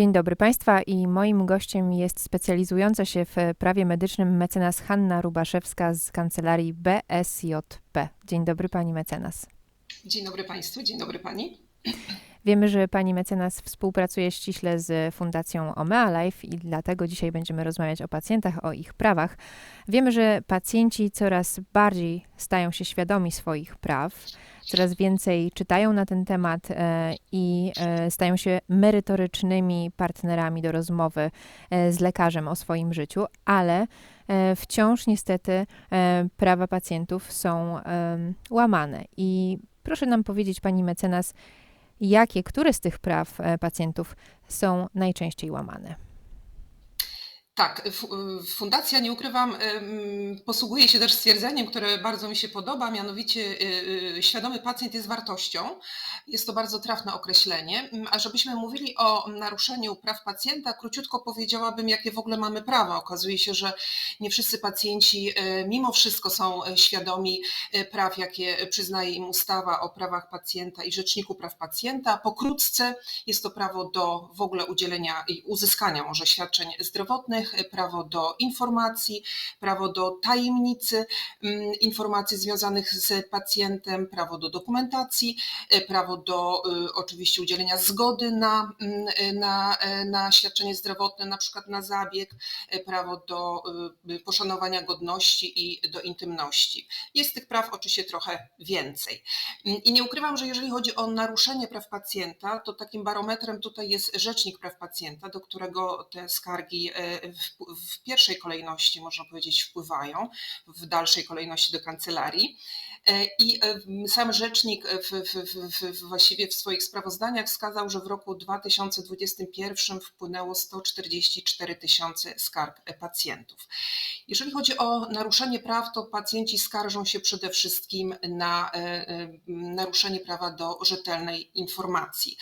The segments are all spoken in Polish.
Dzień dobry Państwa i moim gościem jest specjalizująca się w prawie medycznym mecenas Hanna Rubaszewska z kancelarii BSJP. Dzień dobry Pani mecenas. Dzień dobry Państwu, dzień dobry Pani. Wiemy, że pani mecenas współpracuje ściśle z Fundacją Omea Life i dlatego dzisiaj będziemy rozmawiać o pacjentach, o ich prawach. Wiemy, że pacjenci coraz bardziej stają się świadomi swoich praw, coraz więcej czytają na ten temat e, i e, stają się merytorycznymi partnerami do rozmowy e, z lekarzem o swoim życiu, ale wciąż niestety prawa pacjentów są łamane. I proszę nam powiedzieć, pani mecenas, jakie, które z tych praw e, pacjentów są najczęściej łamane. Tak, fundacja, nie ukrywam, posługuje się też stwierdzeniem, które bardzo mi się podoba, mianowicie y, y, świadomy pacjent jest wartością. Jest to bardzo trafne określenie. Mm, A żebyśmy mówili o naruszeniu praw pacjenta, króciutko powiedziałabym, jakie w ogóle mamy prawa. Okazuje się, że nie wszyscy pacjenci e, mimo wszystko są świadomi praw, jakie przyznaje im ustawa o prawach pacjenta i Rzeczniku Praw Pacjenta. Pokrótce jest to prawo do w ogóle udzielenia i uzyskania może świadczeń zdrowotnych, prawo do informacji, prawo do tajemnicy mm, informacji związanych z pacjentem, prawo do dokumentacji, e, prawo do y, oczywiście udzielenia zgody na, mm, na, e, na świadczenie zdrowotne, na przykład na zabieg, e, prawo do poszanowania godności i do intymności. Jest tych praw oczywiście trochę więcej. I nie ukrywam, że jeżeli chodzi o naruszenie praw pacjenta, to takim barometrem tutaj jest Rzecznik Praw Pacjenta, do którego te skargi e, w, pierwszej kolejności, można powiedzieć, wpływają, w dalszej kolejności do kancelarii. E, I e, sam rzecznik w, w, w, w, właściwie w swoich sprawozdaniach wskazał, że w roku 2021 wpłynęło 144 tysiące skarg e, pacjentów. Jeżeli chodzi o naruszenie praw, to pacjenci skarżą się przede wszystkim na e, e, naruszenie prawa do rzetelnej informacji.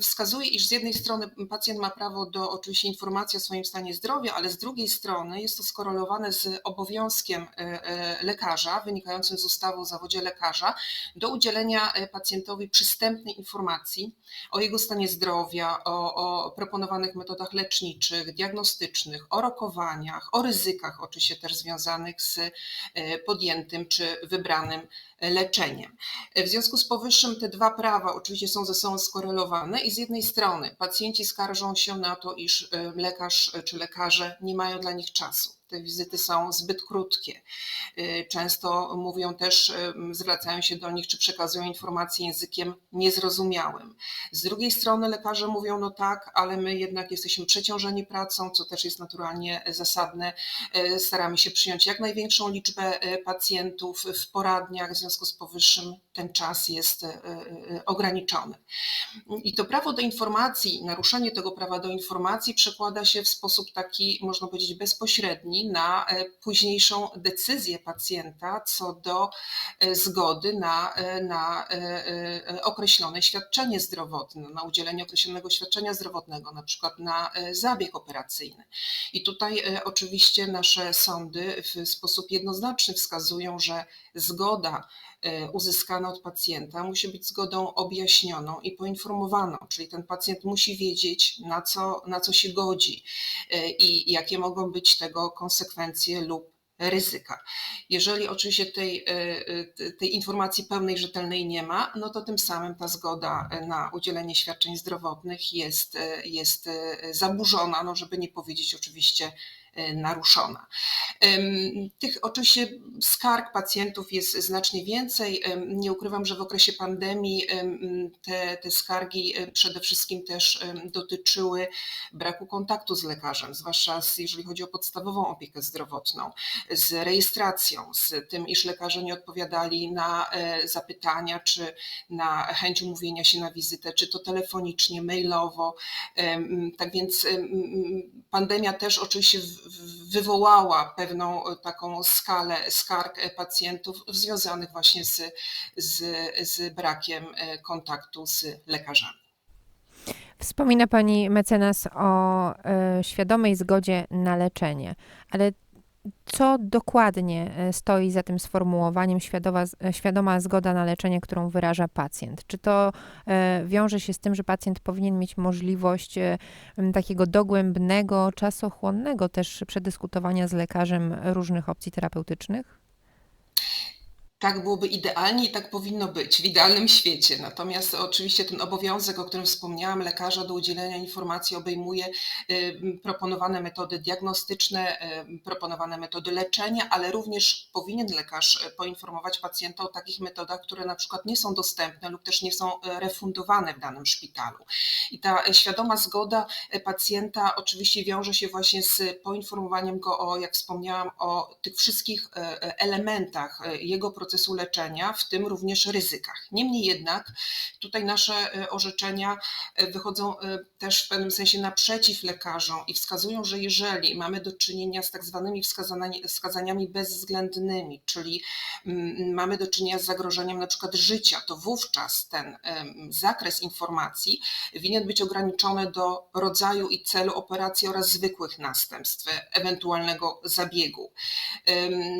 Wskazuje, iż z jednej strony pacjent ma prawo do oczywiście informacji o swoim stanie zdrowia, ale z drugiej strony jest to skorelowane z obowiązkiem e, e, lekarza wynikającym z ustawy o zawodzie lekarza do udzielenia e, pacjentowi przystępnej informacji o jego stanie zdrowia, o, o proponowanych metodach leczniczych, diagnostycznych, o rokowaniach, o ryzykach oczywiście też związanych z e, podjętym czy wybranym leczeniem. W związku z powyższym te dwa prawa oczywiście są ze sobą skorelowane i z jednej strony pacjenci skarżą się na to, iż e, lekarz czy lekarze nie mają dla nich czasu. Te wizyty są zbyt krótkie. E, Często mówią też, e, zwracają się do nich, czy przekazują informacje językiem niezrozumiałym. Z drugiej strony lekarze mówią, no tak, ale my jednak jesteśmy przeciążeni pracą, co też jest naturalnie zasadne. E, Staramy się przyjąć jak największą liczbę pacjentów w poradniach, w związku z powyższym ten czas jest e, e, ograniczony. I to prawo do informacji, naruszenie tego prawa do informacji przekłada się w sposób taki, można powiedzieć, bezpośredni na e, późniejszą decyzję pacjenta co do zgody na, na określone świadczenie zdrowotne, na udzielenie określonego świadczenia zdrowotnego, na przykład na zabieg operacyjny. I tutaj oczywiście nasze sądy w sposób jednoznaczny wskazują, że zgoda uzyskana od pacjenta musi być zgodą objaśnioną i poinformowaną, czyli ten pacjent musi wiedzieć, na co, na co się godzi e, i jakie mogą być tego konsekwencje lub ryzyka. Jeżeli oczywiście tej, e, tej informacji pełnej, rzetelnej nie ma, no to tym samym ta zgoda na udzielenie świadczeń zdrowotnych jest, jest zaburzona, no żeby nie powiedzieć oczywiście naruszona. Em, Tych oczywiście skarg pacjentów jest znacznie więcej. Nie ukrywam, że w okresie pandemii em, te, te skargi em, przede wszystkim też dotyczyły braku kontaktu z lekarzem, zwłaszcza z, jeżeli chodzi o podstawową opiekę zdrowotną, z rejestracją, z tym, iż lekarze nie odpowiadali na e, zapytania, czy na chęć umówienia się na wizytę, czy to telefonicznie, mailowo. Tak więc em, pandemia też oczywiście wywołała pewną e, taką skalę skarg e, pacjentów związanych właśnie z, z, z brakiem e, kontaktu z lekarzami. Wspomina pani mecenas o e, świadomej zgodzie na leczenie, ale Co dokładnie e, stoi za tym sformułowaniem świadoma, e, świadoma zgoda na leczenie, którą wyraża pacjent? Czy to e, wiąże się z tym, że pacjent powinien mieć możliwość takiego dogłębnego, czasochłonnego też przedyskutowania z lekarzem różnych opcji terapeutycznych? Tak byłoby idealnie i tak powinno być w idealnym świecie. Natomiast oczywiście ten obowiązek, o którym wspomniałam, lekarza do udzielenia informacji obejmuje proponowane metody diagnostyczne, proponowane metody leczenia, ale również powinien lekarz poinformować pacjenta o takich metodach, które na przykład nie są dostępne lub też nie są refundowane w danym szpitalu. I ta świadoma zgoda pacjenta oczywiście wiąże się właśnie z poinformowaniem go o, jak wspomniałam, o tych wszystkich elementach jego procesu procesu leczenia, w tym również ryzykach. Niemniej jednak tutaj nasze e, orzeczenia e, wychodzą e, też w pewnym sensie naprzeciw lekarzom i wskazują, że jeżeli mamy do czynienia z tak zwanymi wskazaniami bezwzględnymi, czyli mm, mamy do czynienia z zagrożeniem na przykład życia, to wówczas ten zakres informacji winien być ograniczony do rodzaju i celu operacji oraz zwykłych następstw ewentualnego zabiegu.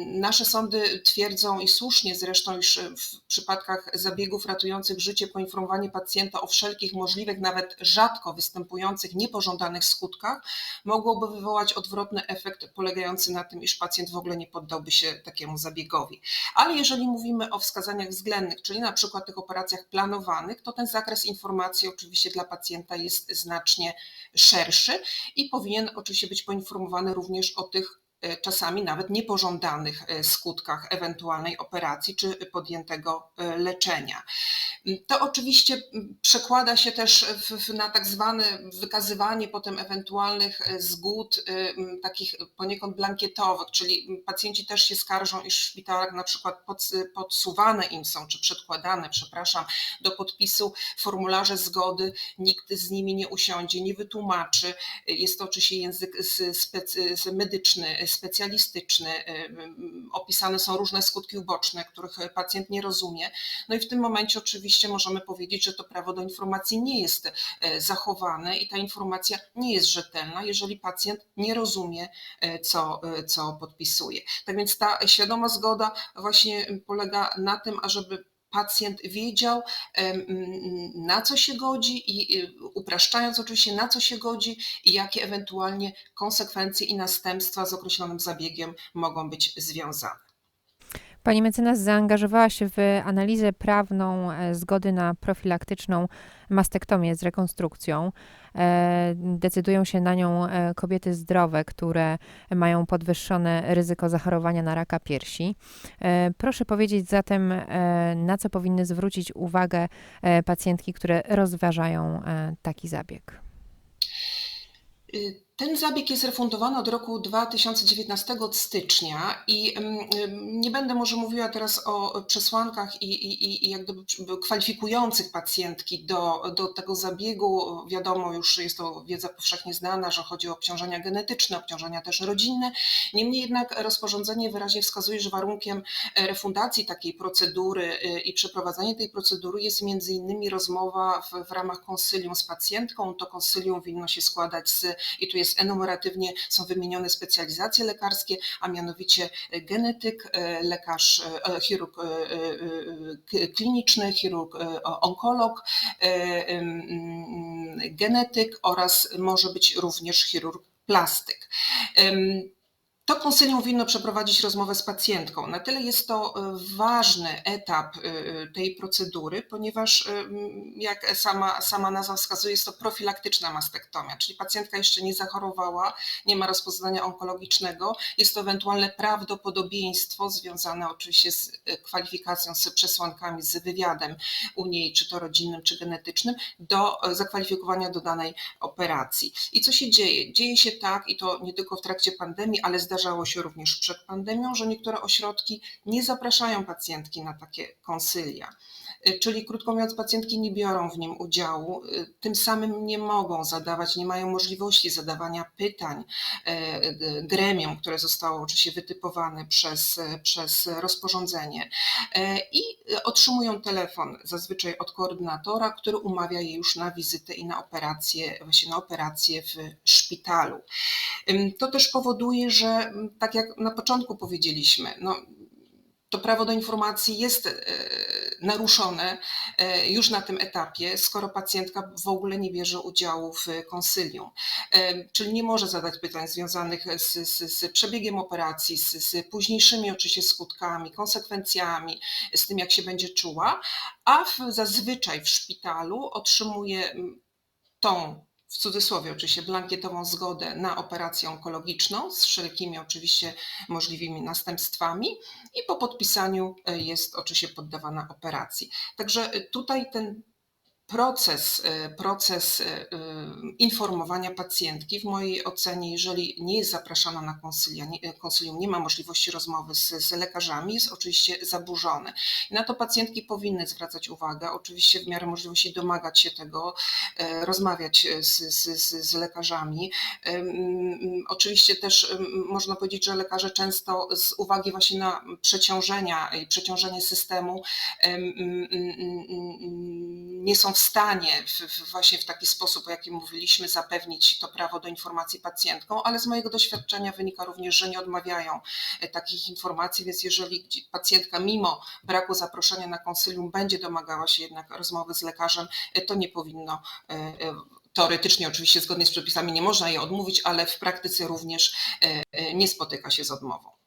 Nasze sądy twierdzą i słusznie, słusznie zresztą, iż w przypadkach zabiegów ratujących życie poinformowanie pacjenta o wszelkich możliwych, nawet rzadko występujących niepożądanych skutkach mogłoby wywołać odwrotny efekt polegający na tym, iż pacjent w ogóle nie poddałby się takiemu zabiegowi. Ale jeżeli mówimy o wskazaniach względnych, czyli na przykład tych operacjach planowanych, to ten zakres informacji oczywiście dla pacjenta jest znacznie szerszy i powinien oczywiście być poinformowany również o tych E, czasami nawet niepożądanych e, skutkach ewentualnej operacji czy podjętego e, leczenia. To oczywiście przekłada się też na tak zwane wykazywanie potem ewentualnych zgód takich poniekąd blankietowych, czyli pacjenci też się skarżą, iż w szpitalach na przykład pod, podsuwane im są, czy przedkładane, przepraszam, do podpisu formularze zgody, nikt z nimi nie usiądzie, nie wytłumaczy. Jest to oczywiście język medyczny, specjalistyczny, y, y, opisane są różne skutki uboczne, których pacjent nie rozumie. No i w tym momencie oczywiście możemy powiedzieć, że to prawo do informacji nie jest zachowane i ta informacja nie jest rzetelna, jeżeli pacjent nie rozumie, co, co podpisuje. Tak więc ta świadoma zgoda właśnie polega na tym, ażeby pacjent wiedział, na co się godzi i y, upraszczając oczywiście, na co się godzi i jakie ewentualnie konsekwencje i następstwa z określonym zabiegiem mogą być związane. Pani mecenas zaangażowała się w analizę prawną e, zgody na profilaktyczną mastektomię z rekonstrukcją. E, decydują się na nią e, kobiety zdrowe, które mają podwyższone ryzyko zachorowania na raka piersi. Proszę powiedzieć zatem, na co powinny zwrócić uwagę pacjentki, które rozważają taki zabieg. Ten zabieg jest refundowany od roku 2019 od stycznia i nie będę może mówiła teraz o przesłankach i, i, i jak gdyby kwalifikujących pacjentki do, do tego zabiegu. Wiadomo, już jest to wiedza powszechnie znana, że chodzi o obciążenia genetyczne, obciążenia też rodzinne. Niemniej jednak rozporządzenie wyraźnie wskazuje, że warunkiem refundacji takiej procedury y, i przeprowadzania tej procedury jest między innymi rozmowa w, w ramach konsylium z pacjentką. To konsylium winno się składać z, i tu jest jest enumeratywnie, są wymienione specjalizacje lekarskie, a mianowicie genetyk, e, lekarz, e, chirurg e, kliniczny, chirurg onkolog, genetyk oraz może być również chirurg plastyk. To konsylium winno przeprowadzić rozmowę z pacjentką. Na tyle jest to e, ważny etap e, e, tej procedury, ponieważ jak sama, sama nazwa wskazuje, jest to profilaktyczna mastektomia, czyli pacjentka jeszcze nie zachorowała, nie ma rozpoznania onkologicznego, jest to ewentualne prawdopodobieństwo związane oczywiście z kwalifikacją, z przesłankami, z wywiadem u niej, czy to rodzinnym, czy genetycznym, do zakwalifikowania do danej operacji. I co się dzieje? Dzieje się tak, i to nie tylko w trakcie pandemii, ale zdarza zdarzało się również przed pandemią, że niektóre ośrodki nie zapraszają pacjentki na takie konsylia. Y, czyli krótko mówiąc, pacjentki nie biorą w nim udziału, y, tym samym nie mogą zadawać, nie mają możliwości zadawania pytań y, gremium, które zostało oczywiście wytypowane przez, przez rozporządzenie i otrzymują telefon zazwyczaj od koordynatora, który umawia je już na wizytę i na operację, właśnie na operację w szpitalu. To też powoduje, że mm, tak jak na początku powiedzieliśmy, no, to prawo do informacji jest e, naruszone e, już na tym etapie, skoro pacjentka w ogóle nie bierze udziału w konsylium. E, czyli nie może zadać pytań związanych z, z, z przebiegiem operacji, z, z późniejszymi oczywiście skutkami, konsekwencjami, z tym jak się będzie czuła, a w, zazwyczaj w szpitalu otrzymuje mm, tą w cudzysłowie oczywiście, blankietową zgodę na operację onkologiczną z wszelkimi oczywiście możliwymi następstwami i po podpisaniu e, jest oczywiście poddawana operacji. Także tutaj ten proces, e, proces e, e, informowania pacjentki, w mojej ocenie, jeżeli nie jest zapraszana na konsylium, nie ma możliwości rozmowy z, z lekarzami, jest oczywiście zaburzony. Na to pacjentki powinny zwracać uwagę, oczywiście w miarę możliwości domagać się tego, rozmawiać z, z, z lekarzami. Oczywiście też można powiedzieć, że lekarze często z uwagi właśnie na przeciążenia i przeciążenie systemu nie są w stanie w, w właśnie w taki sposób, o jakim mówiliśmy, zapewnić to prawo do informacji pacjentkom, ale z mojego doświadczenia wynika również, że nie odmawiają e, takich informacji, więc jeżeli pacjentka mimo braku zaproszenia na konsylium będzie domagała się jednak rozmowy z lekarzem, e, to nie powinno e, teoretycznie oczywiście zgodnie z przepisami nie można jej odmówić, ale w praktyce również nie spotyka się z odmową.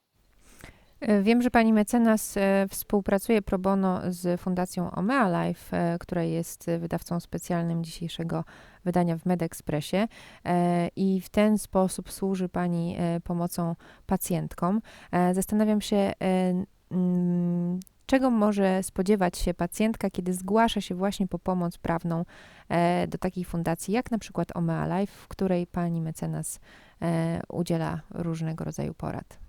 E, wiem, że pani mecenas e, współpracuje pro bono z Fundacją Omea Life, e, która jest wydawcą specjalnym dzisiejszego wydania w MedExpressie i w ten sposób służy pani pomocą pacjentkom. Zastanawiam się, czego może spodziewać się pacjentka, kiedy zgłasza się właśnie po pomoc prawną do takiej fundacji, jak na przykład Omea Life, w której pani mecenas udziela różnego rodzaju porad.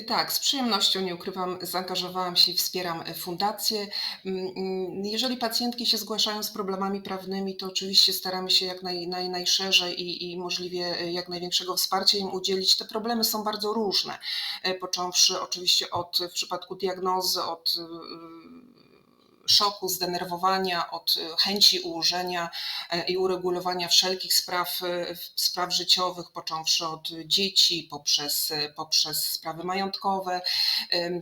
Tak, z przyjemnością, nie ukrywam, zaangażowałam się i wspieram e, fundację. Mm, mm, jeżeli pacjentki się zgłaszają z problemami prawnymi, to oczywiście staramy się jak naj, naj, najszerzej i, i możliwie e, jak największego wsparcia im udzielić. Te problemy są bardzo różne, e, począwszy oczywiście od w przypadku diagnozy, od szoku, zdenerwowania, od e, chęci ułożenia e, i uregulowania wszelkich spraw, e, spraw życiowych, począwszy od dzieci, poprzez, poprzez sprawy majątkowe.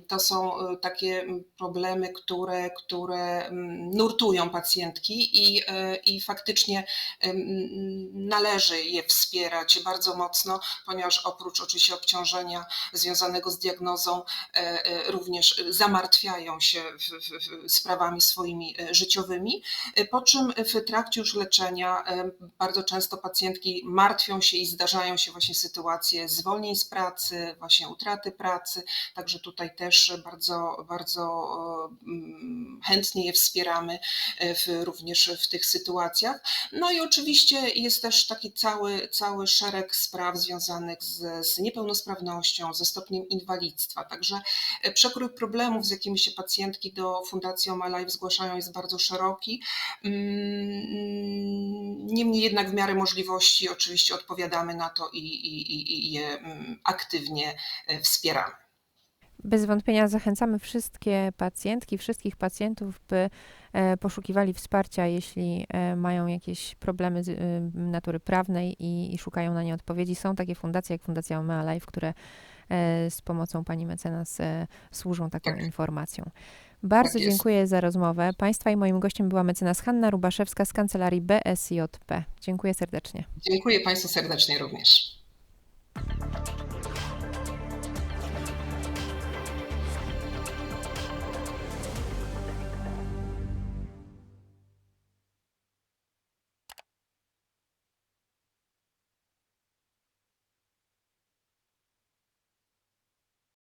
To są takie problemy, które, które nurtują pacjentki i, i faktycznie należy je wspierać bardzo mocno, ponieważ oprócz oczywiście obciążenia związanego z diagnozą, również zamartwiają się w, w, w sprawami swoimi e, życiowymi, e, po czym w trakcie już leczenia e, bardzo często pacjentki martwią się i zdarzają się właśnie sytuacje zwolnień z pracy, właśnie utraty pracy, także tutaj też bardzo, bardzo mm, chętnie je wspieramy w, również w tych sytuacjach. No i oczywiście jest też taki cały, cały szereg spraw związanych z, z niepełnosprawnością, ze stopniem inwalidztwa, także przekrój problemów, z jakimi się pacjentki do Fundacji Oma Life zgłaszają, jest bardzo szeroki. Mm, niemniej jednak w miarę możliwości oczywiście odpowiadamy na to i, i, i je mm, aktywnie e, wspieramy. Bez wątpienia zachęcamy wszystkie pacjentki, wszystkich pacjentów, by e, poszukiwali wsparcia, jeśli e, mają jakieś problemy natury prawnej i, i szukają na nie odpowiedzi. Są takie fundacje jak Fundacja Omea Life, które z pomocą pani mecenas służą taką tak. informacją. Bardzo tak dziękuję za rozmowę. Państwa i moim gościem była mecenas Hanna Rubaszewska z kancelarii BSJP. Dziękuję serdecznie. Dziękuję Państwu serdecznie również.